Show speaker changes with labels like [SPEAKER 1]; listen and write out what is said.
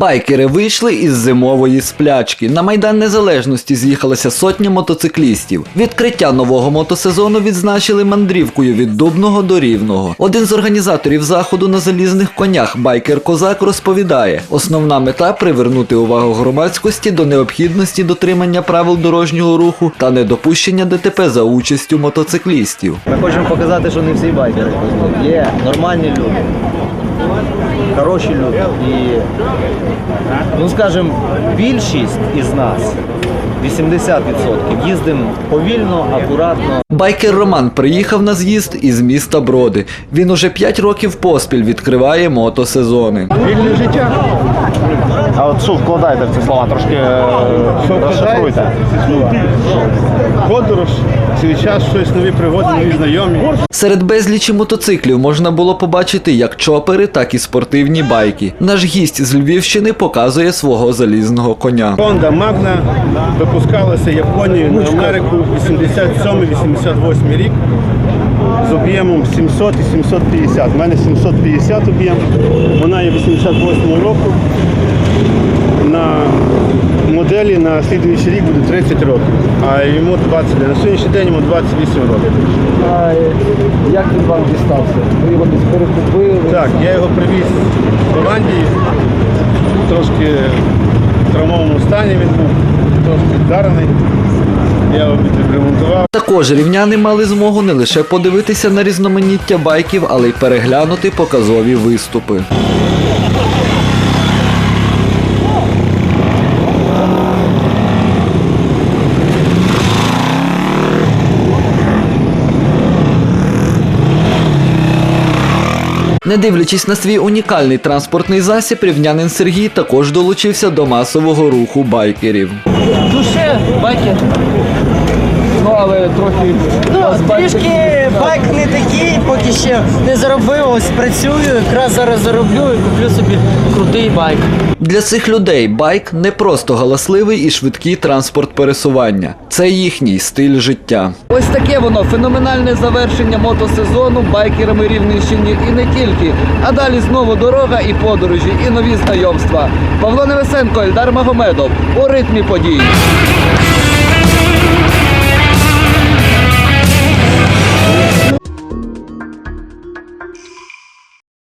[SPEAKER 1] Байкери вийшли із зимової сплячки. На майдан незалежності з'їхалася сотня мотоциклістів. Відкриття нового мотосезону відзначили мандрівкою від Дубного до Рівного. Один з організаторів заходу на залізних конях байкер Козак розповідає: основна мета привернути увагу громадськості до необхідності дотримання правил дорожнього руху та недопущення ДТП за участю мотоциклістів.
[SPEAKER 2] Ми хочемо показати, що не всі байкери. Є нормальні люди, хороші люди. І, ну скажімо, більшість із нас, 80%, їздимо повільно, акуратно.
[SPEAKER 1] Байкер Роман приїхав на з'їзд із міста Броди. Він уже 5 років поспіль відкриває мотосезони.
[SPEAKER 3] Вільне життя.
[SPEAKER 4] А от що вкладаєте в ці слова? Трошки е, розшифруйте.
[SPEAKER 3] Подорож, свій час, щось нові пригоди, нові знайомі.
[SPEAKER 1] Серед безлічі мотоциклів можна було побачити як чопери, так і спортивні байки. Наш гість з Львівщини показує свого залізного коня.
[SPEAKER 3] Honda Magna випускалася Японією на Америку 87-88 рік з об'ємом 700 і 750. У мене 750 об'єм, вона є 88 року. На моделі на слідуючий рік буде 30 років, а йому 20. На сьогоднішній день йому 28 років.
[SPEAKER 2] А як він вам дістався? Ви його десь перекупили?
[SPEAKER 3] Так, я його привіз з Голландії, трошки в травмовому стані він був, трошки вдарений. Я його відремонтував.
[SPEAKER 1] Також рівняни мали змогу не лише подивитися на різноманіття байків, але й переглянути показові виступи. Не дивлячись на свій унікальний транспортний засіб, рівнянин Сергій також долучився до масового руху байкерів.
[SPEAKER 2] Душе, байкер. Ну, але трохи.
[SPEAKER 5] Ну, трішки байк не такий, поки ще не заробив, ось працюю, якраз зараз зароблю і куплю собі крутий байк.
[SPEAKER 1] Для цих людей байк не просто галасливий і швидкий транспорт пересування. Це їхній стиль життя. Ось таке воно феноменальне завершення мотосезону байкерами Рівненщини і не тільки. А далі знову дорога і подорожі, і нові знайомства. Павло Невесенко, Ельдар Магомедов у ритмі подій.